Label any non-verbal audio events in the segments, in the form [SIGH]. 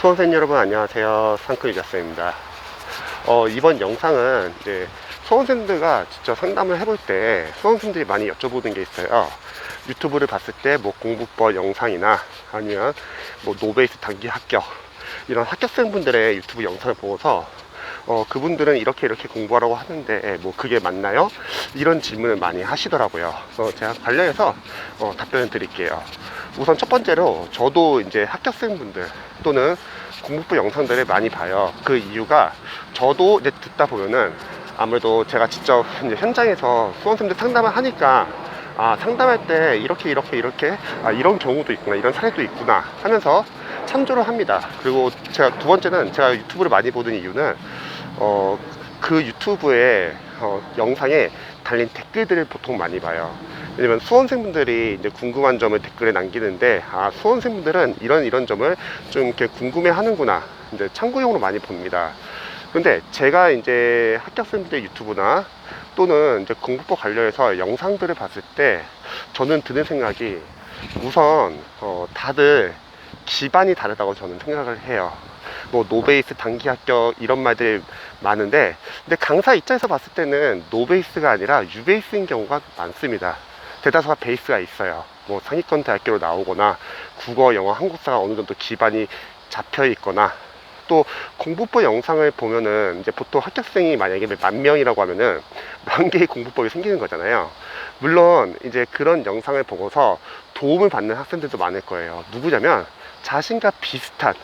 수험생 여러분 안녕하세요 상클 이자스입니다 어, 이번 영상은 이제 수험생들과 직접 상담을 해볼 때 수험생들이 많이 여쭤보는 게 있어요 유튜브를 봤을 때 뭐 공부법 영상이나 아니면 뭐 노베이스 단기 합격 이런 합격생분들의 유튜브 영상을 보고서 어, 그분들은 이렇게 이렇게 공부하라고 하는데 뭐 그게 맞나요? 이런 질문을 많이 하시더라고요. 그래서 제가 관련해서 어, 답변을 드릴게요. 우선 첫 번째로 저도 이제 합격생분들 또는 공부부 영상들을 많이 봐요. 그 이유가 저도 이제 듣다 보면은 아무래도 제가 직접 이제 현장에서 수험생들 상담을 하니까 아, 상담할 때 이렇게 이렇게 이렇게 아, 이런 경우도 있구나 이런 사례도 있구나 하면서 참조를 합니다. 그리고 제가 두 번째는 제가 유튜브를 많이 보는 이유는 어, 그 유튜브에 어, 영상에 달린 댓글들을 보통 많이 봐요. 왜냐면 수험생분들이 이제 궁금한 점을 댓글에 남기는데 아 수험생분들은 이런 이런 점을 좀 이렇게 궁금해 하는구나 이제 참고용으로 많이 봅니다. 근데 제가 이제 합격생분들 유튜브나 또는 이제 공부법 관련해서 영상들을 봤을 때 저는 드는 생각이 우선 어, 다들 기반이 다르다고 저는 생각을 해요. 뭐 노베이스 단기 합격 이런 말들이 많은데 근데 강사 입장에서 봤을 때는 노베이스가 아니라 유베이스인 경우가 많습니다. 대다수가 베이스가 있어요. 뭐 상위권 대학교로 나오거나 국어, 영어, 한국사가 어느 정도 기반이 잡혀 있거나 또 공부법 영상을 보면은 이제 보통 합격생이 만약에 만 명이라고 하면은 [LAUGHS] 만 개의 공부법이 생기는 거잖아요. 물론 이제 그런 영상을 보고서 도움을 받는 학생들도 많을 거예요. 누구냐면 자신과 비슷한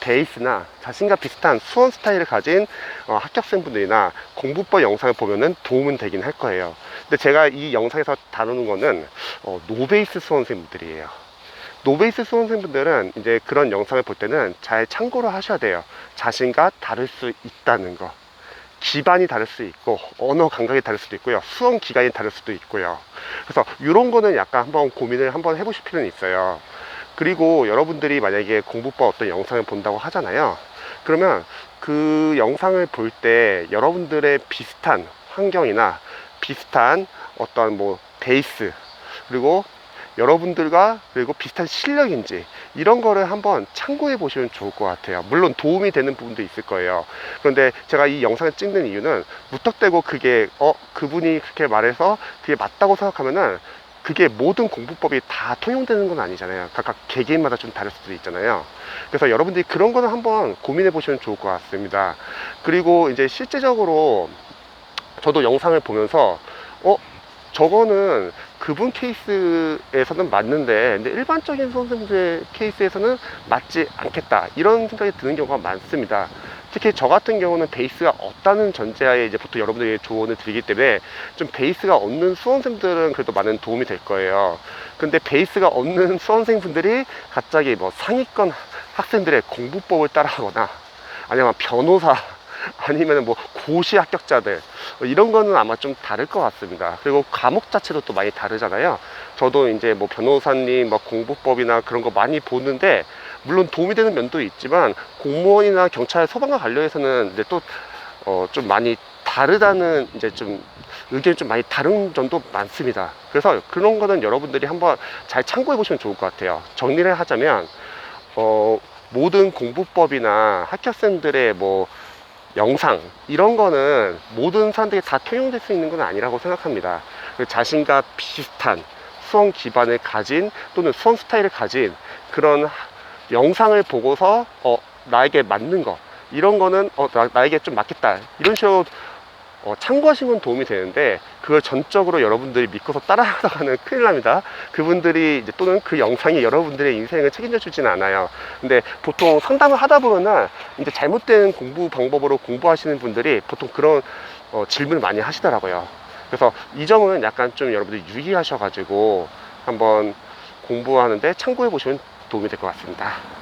베이스나 자신과 비슷한 수원 스타일을 가진 어, 합격생분들이나 공부법 영상을 보면은 도움은 되긴 할 거예요. 근데 제가 이 영상에서 다루는 거는 어, 노베이스 수험생분들이에요. 노베이스 수험생분들은 이제 그런 영상을 볼 때는 잘 참고를 하셔야 돼요. 자신과 다를 수 있다는 거. 기반이 다를 수 있고 언어 감각이 다를 수도 있고요 수험 기간이 다를 수도 있고요 그래서 이런 거는 약간 한번 고민을 한번 해보실 필요는 있어요 그리고 여러분들이 만약에 공부법 어떤 영상을 본다고 하잖아요 그러면 그 영상을 볼 때 여러분들의 비슷한 환경이나 비슷한 어떤 뭐 베이스 그리고 여러분들과 그리고 비슷한 실력인지 이런 거를 한번 참고해 보시면 좋을 것 같아요. 물론 도움이 되는 부분도 있을 거예요. 그런데 제가 이 영상을 찍는 이유는 무턱대고 그게 어 그분이 그렇게 말해서 그게 맞다고 생각하면은 그게 모든 공부법이 다 통용되는 건 아니잖아요. 각각 개개인마다 좀 다를 수도 있잖아요. 그래서 여러분들이 그런 거는 한번 고민해 보시면 좋을 것 같습니다. 그리고 이제 실제적으로 저도 영상을 보면서 어 저거는 그분 케이스에서는 맞는데 근데 일반적인 선생님들 케이스에서는 맞지 않겠다. 이런 생각이 드는 경우가 많습니다. 특히 저 같은 경우는 베이스가 없다는 전제하에 이제 보통 여러분들에게 조언을 드리기 때문에 좀 베이스가 없는 수험생들은 그래도 많은 도움이 될 거예요. 근데 베이스가 없는 [LAUGHS] 수험생분들이 갑자기 뭐 상위권 학생들의 공부법을 따라하거나 아니면 변호사 아니면 뭐 고시 합격자들 이런 거는 아마 좀 다를 것 같습니다. 그리고 과목 자체도 또 많이 다르잖아요. 저도 이제 뭐 변호사님 뭐 공부법이나 그런 거 많이 보는데 물론 도움이 되는 면도 있지만 공무원이나 경찰 소방과 관련해서는 이제 또 어 좀 많이 다르다는 이제 좀 의견이 좀 많이 다른 점도 많습니다. 그래서 그런 거는 여러분들이 한번 잘 참고해 보시면 좋을 것 같아요. 정리를 하자면 어 모든 공부법이나 학교생들의 뭐 영상 이런 거는 모든 사람들이 다 통용될 수 있는 건 아니라고 생각합니다. 그 자신과 비슷한 수험 기반을 가진 또는 수험 스타일을 가진 그런 영상을 보고서 어, 나에게 맞는 거 이런 거는 어, 나, 에게좀 맞겠다 이런 식으로 어, 참고하시면 도움이 되는데 그걸 전적으로 여러분들이 믿고서 따라하다가는 큰일 납니다. 그분들이 이제 또는 그 영상이 여러분들의 인생을 책임져 주지는 않아요. 근데 보통 상담을 하다 보면은 이제 잘못된 공부 방법으로 공부하시는 분들이 보통 그런 어, 질문을 많이 하시더라고요. 그래서 이 점은 약간 좀 여러분들이 유의하셔가지고 한번 공부하는데 참고해 보시면 도움이 될 것 같습니다.